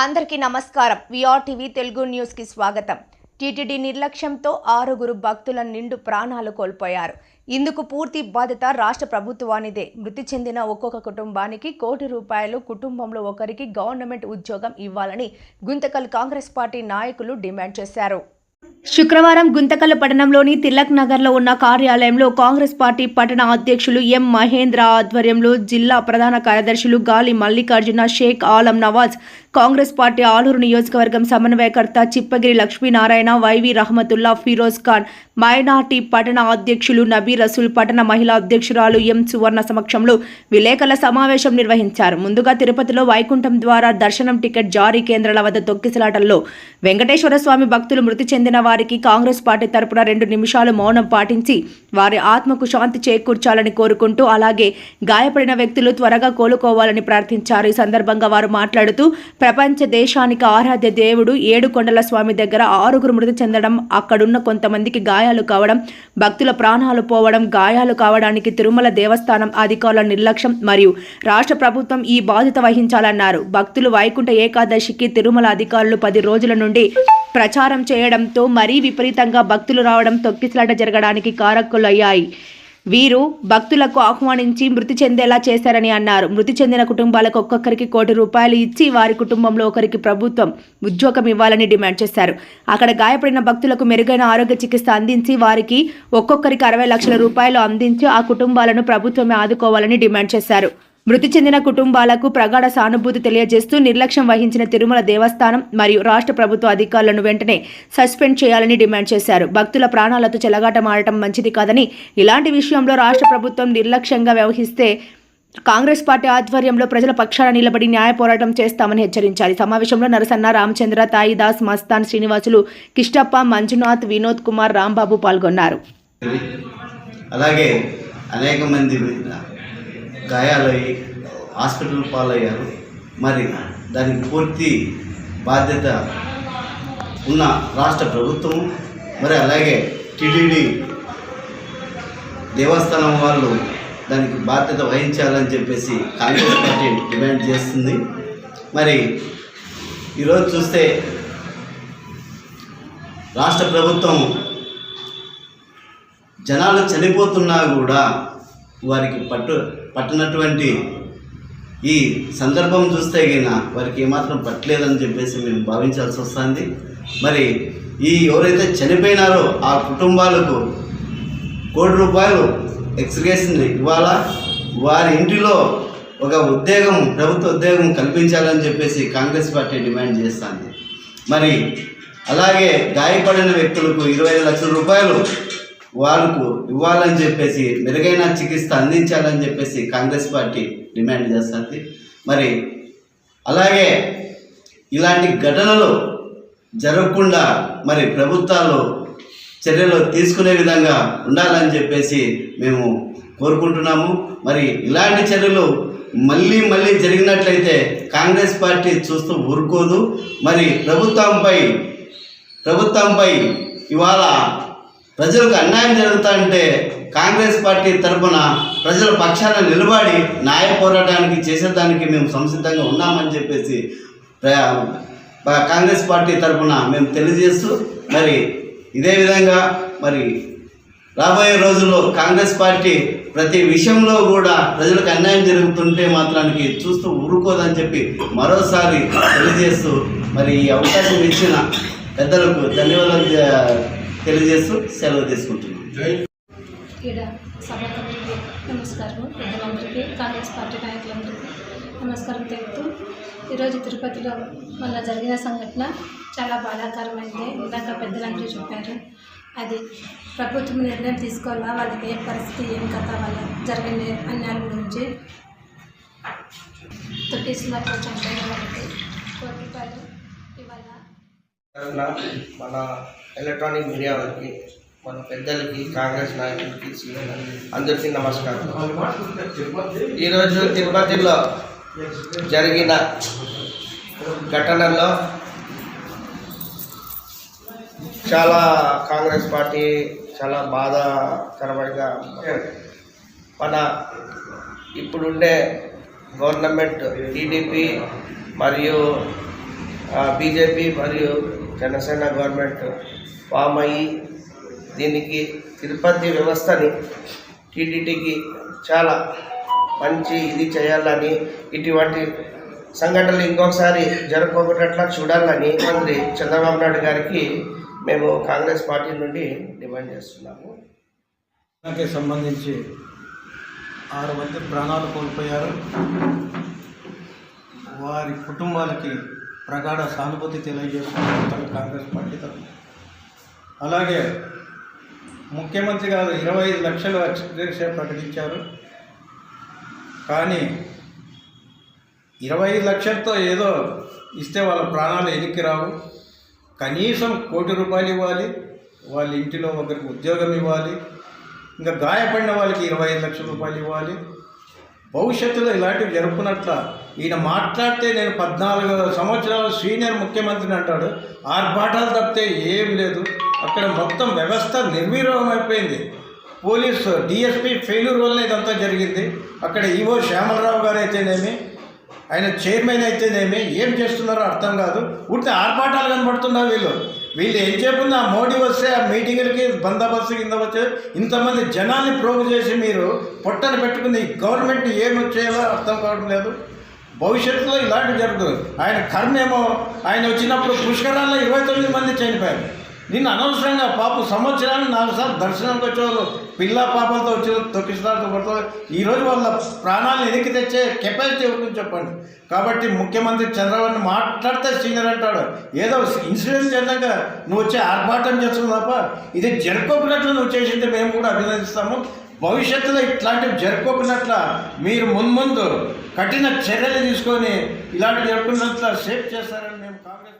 అందరికీ నమస్కారం. VR TV Telugu న్యూస్కి స్వాగతం. టీటీడీ నిర్లక్ష్యంతో ఆరుగురు భక్తుల నిండు ప్రాణాలు కోల్పోయారు. ఇందుకు పూర్తి బాధ్యత రాష్ట్ర ప్రభుత్వానిదే. మృతి చెందిన ఒక్కొక్క కుటుంబానికి కోటి రూపాయలు కుటుంబంలో ఒకరికి గవర్నమెంట్ ఉద్యోగం ఇవ్వాలని గుంతకల్ కాంగ్రెస్ పార్టీ నాయకులు డిమాండ్ చేశారు. శుక్రవారం గుంతకల్ పట్టణంలోని తిలక్ నగర్లో ఉన్న కార్యాలయంలో కాంగ్రెస్ పార్టీ పట్టణ అధ్యక్షులు ఎం మహేంద్ర ఆధ్వర్యంలో జిల్లా ప్రధాన కార్యదర్శులు గాలి మల్లికార్జున షేక్ ఆలం నవాజ్ కాంగ్రెస్ పార్టీ ఆలూరు నియోజకవర్గం సమన్వయకర్త Chippagiri Lakshminarayana Y V Rahamathulla Feroz Khan minority పట్టణ అధ్యక్షులు నబీ రసూల్ పట్టణ మహిళా అధ్యక్షురాలు ఎం సువర్ణ సమక్షంలో విలేకరుల సమావేశం నిర్వహించారు. ముందుగా తిరుపతిలో వైకుంఠం ద్వారా దర్శనం టికెట్ జారీ కేంద్రాల వద్ద తొక్కిసలాటల్లో వెంకటేశ్వర స్వామి భక్తులు మృతి చెందిన వారికి కాంగ్రెస్ పార్టీ తరపున రెండు నిమిషాలు మౌనం పాటించి వారి ఆత్మకు శాంతి చేకూర్చాలని కోరుకుంటూ అలాగే గాయపడిన వ్యక్తులు త్వరగా కోలుకోవాలని ప్రార్థించారు. ఈ సందర్భంగా వారు మాట్లాడుతూ ప్రపంచ దేశానికి ఆరాధ్య దేవుడు ఏడుకొండల స్వామి దగ్గర ఆరుగురు మృతి చెందడం అక్కడున్న కొంతమందికి గాయాలు కావడం భక్తుల ప్రాణాలు పోవడం గాయాలు కావడానికి తిరుమల దేవస్థానం అధికారుల నిర్లక్ష్యం మరియు రాష్ట్ర ప్రభుత్వం ఈ బాధ్యత వహించాలన్నారు. భక్తులు వైకుంఠ ఏకాదశికి తిరుమల అధికారులు పది రోజుల నుండి ప్రచారం చేయడంతో మరీ విపరీతంగా భక్తులు రావడం తొక్కిసలాట జరగడానికి కారకులయ్యాయి వీరు భక్తులకు ఆహ్వానించి మృతి చెందేలా చేశారని అన్నారు. మృతి చెందిన కుటుంబాలకు ఒక్కొక్కరికి కోటి రూపాయలు ఇచ్చి వారి కుటుంబంలో ఒకరికి ప్రభుత్వం ఉద్యోగం ఇవ్వాలని డిమాండ్ చేశారు. అక్కడ గాయపడిన భక్తులకు మెరుగైన ఆరోగ్య చికిత్స అందించి వారికి ఒక్కొక్కరికి అరవై లక్షల రూపాయలు అందించి ఆ కుటుంబాలను ప్రభుత్వమే ఆదుకోవాలని డిమాండ్ చేశారు. మృతి చెందిన కుటుంబాలకు ప్రగాఢ సానుభూతి తెలియజేస్తూ నిర్లక్ష్యం వహించిన తిరుమల దేవస్థానం మరియు రాష్ట్ర ప్రభుత్వ అధికారులను వెంటనే సస్పెండ్ చేయాలని డిమాండ్ చేశారు. భక్తుల ప్రాణాలతో చెలగాటమాడటం మంచిది కాదని ఇలాంటి విషయంలో రాష్ట్ర ప్రభుత్వం నిర్లక్ష్యంగా వ్యవహరిస్తే కాంగ్రెస్ పార్టీ ఆధ్వర్యంలో ప్రజల పక్షాన నిలబడి న్యాయ పోరాటం చేస్తామని హెచ్చరించారు. సమావేశంలో నరసన్న రామచంద్ర తాయిదాస్ మస్తాన్ శ్రీనివాసులు కిష్టప్ప మంజునాథ్ వినోద్ కుమార్ రాంబాబు పాల్గొన్నారు. అలాగే అనేక మంది గాయాలయ్యి హాస్పిటల్ పాలయ్యారు. మరి దానికి పూర్తి బాధ్యత ఉన్న రాష్ట్ర ప్రభుత్వం మరి అలాగే టీడీడీ దేవస్థానం వాళ్ళు దానికి బాధ్యత వహించాలని చెప్పేసి కాంగ్రెస్ పార్టీ డిమాండ్ చేస్తుంది. మరి ఈరోజు చూస్తే రాష్ట్ర ప్రభుత్వం జనాలు చనిపోతున్నా కూడా వారికి పట్టు పట్టినటువంటి ఈ సందర్భం చూస్తే గిన వారికి ఏమాత్రం పట్టలేదని చెప్పేసి మేము భావించాల్సి వస్తుంది. మరి ఈ ఎవరైతే చనిపోయినారో ఆ కుటుంబాలకు కోటి రూపాయలు ఎక్స్గ్రేషన్ ఇవ్వాలా? వారి ఇంటిలో ఒక ఉద్యోగం ప్రభుత్వ ఉద్యోగం కల్పించాలని చెప్పేసి కాంగ్రెస్ పార్టీ డిమాండ్ చేస్తుంది. మరి అలాగే గాయపడిన వ్యక్తులకు ఇరవై లక్షల రూపాయలు వాళ్ళకు ఇవ్వాలని చెప్పేసి మెరుగైన చికిత్స అందించాలని చెప్పేసి కాంగ్రెస్ పార్టీ డిమాండ్ చేస్తుంది. మరి అలాగే ఇలాంటి ఘటనలు జరగకుండా మరి ప్రభుత్వాలు చర్యలు తీసుకునే విధంగా ఉండాలని చెప్పేసి మేము కోరుకుంటున్నాము. మరి ఇలాంటి చర్యలు మళ్ళీ మళ్ళీ జరిగినట్లయితే కాంగ్రెస్ పార్టీ చూస్తూ ఊరుకోదు. మరి ప్రభుత్వంపై ప్రభుత్వంపై ఇవాళ ప్రజలకు అన్యాయం జరుగుతుంటే కాంగ్రెస్ పార్టీ తరఫున ప్రజల పక్షాన నిలబడి న్యాయ పోరాటానికి చేసేదానికి మేము సంసిద్ధంగా ఉన్నామని చెప్పేసి కాంగ్రెస్ పార్టీ తరఫున మేము తెలియజేస్తూ మరి ఇదే విధంగా మరి రాబోయే రోజుల్లో కాంగ్రెస్ పార్టీ ప్రతి విషయంలో కూడా ప్రజలకు అన్యాయం జరుగుతుంటే మాత్రానికి చూస్తూ ఊరుకోదని చెప్పి మరోసారి తెలియజేస్తూ మరి ఈ అవకాశం ఇచ్చిన పెద్దలకు ధన్యవాదాలు తెలియజేస్తూ సెలవు తీసుకుంటున్నాను నమస్కారం పెద్దలందరికీ కాంగ్రెస్ పార్టీ నాయకులందరికీ నమస్కారం తెలుపుతూ ఈరోజు తిరుపతిలో మొన్న జరిగిన సంఘటన చాలా బాధాకరమైంది. ఇందాక పెద్దలందరూ చెప్పారు అది ప్రభుత్వం నిర్ణయం తీసుకోవాలా? వాళ్ళకి ఏ పరిస్థితి ఏం కథ వాళ్ళ జరిగిన అన్యాయం గురించి తొట్టేసినట్లు చంపైన వాళ్ళకి కోటి రూపాయలు ఇవ్వాలా తరఫున మన ఎలక్ట్రానిక్ మీడియా వారికి మన పెద్దలకి కాంగ్రెస్ నాయకులకి అందరికీ నమస్కారం. ఈరోజు తిరుపతిలో జరిగిన ఘటనలో చాలా కాంగ్రెస్ పార్టీ చాలా బాధాకరమైన మన ఇప్పుడుండే గవర్నమెంట్ టీడీపీ మరియు బీజేపీ మరియు జనసేన గవర్నమెంట్ ఫామ్ అయ్యి దీనికి తిరుపతి వ్యవస్థని టీటీడీకి చాలా మంచి ఇది చేయాలని ఇటువంటి సంఘటనలు ఇంకొకసారి జరగకపోయేటట్లా చూడాలని మంత్రి చంద్రబాబు నాయుడు గారికి మేము కాంగ్రెస్ పార్టీ నుండి డిమాండ్ చేస్తున్నాము. దానికి సంబంధించి ఆరు మంది ప్రాణాలు కోల్పోయారు. వారి కుటుంబాలకి ప్రగాఢ సానుభూతి తెలియజేస్తున్నారు కాంగ్రెస్ పార్టీ తరఫున. అలాగే ముఖ్యమంత్రి గారు ఇరవై ఐదు లక్షలు ఎక్స్గ్రేషియా ప్రకటించారు. కానీ ఇరవై ఐదు లక్షలతో ఏదో ఇస్తే వాళ్ళ ప్రాణాలు ఎనికి రావు. కనీసం కోటి రూపాయలు ఇవ్వాలి. వాళ్ళ ఇంటిలో ఒకరికి ఉద్యోగం ఇవ్వాలి. ఇంకా గాయపడిన వాళ్ళకి ఇరవై ఐదు లక్షల రూపాయలు ఇవ్వాలి. భవిష్యత్తులో ఇలాంటివి జరుపుకున్నట్ల ఈయన మాట్లాడితే నేను పద్నాలుగు సంవత్సరాలు సీనియర్ ముఖ్యమంత్రిని అంటాడు. ఆర్భాటాలు తప్పితే ఏం లేదు. అక్కడ మొత్తం వ్యవస్థ నిర్వీర్యం అయిపోయింది. పోలీసు డిఎస్పీ ఫెయిల్యూర్ వల్ల ఇదంతా జరిగింది. అక్కడ ఈవో శ్యామలరావు గారు అయితేనేమి ఆయన చైర్మన్ అయితేనేమి ఏం చేస్తున్నారో అర్థం కాదు. ఉడితే ఆర్భాటాలు కనబడుతున్నారు వీళ్ళు. వీళ్ళు ఏం చెప్పుంది ఆ మోడీ వస్తే ఆ మీటింగులకి బందోబస్తు కింద వచ్చే ఇంతమంది జనాన్ని ప్రోగు చేసి మీరు పొట్టన పెట్టుకుని గవర్నమెంట్ ఏమి వచ్చేయాలో అర్థం కావడం లేదు. భవిష్యత్తులో ఇలాంటివి జరుగుతుంది. ఆయన కర్మేమో ఆయన వచ్చినప్పుడు పుష్కరాల్లో ఇరవై తొమ్మిది మంది చనిపోయారు. నిన్ను అనవసరంగా పాపం సంవత్సరానికి నాలుగు సార్లు దర్శనంకి వచ్చేవాళ్ళు పిల్ల పాపలతో వచ్చి తొక్కిస్తారతో కొడతారు ఈరోజు వాళ్ళ ప్రాణాలను ఎదికి తెచ్చే కెపాసిటీ ఉంటుంది చెప్పండి. కాబట్టి ముఖ్యమంత్రి చంద్రబాబు మాట్లాడితే సీనియర్ అంటాడు. ఏదో ఇన్సిడెంట్ జరిగాక నువ్వు వచ్చే ఆర్భాటం చేస్తున్నావు తప్ప ఇది జరుపుకున్నట్లు నువ్వు చేసింటే మేము కూడా అభినందిస్తాము. భవిష్యత్తులో ఇట్లాంటివి జరుపుకున్నట్ల మీరు మున్ముందు కఠిన చర్యలు తీసుకొని ఇలాంటివి జరుపుకున్నట్ల సేఫ్ చేస్తారని మేము కాంగ్రెస్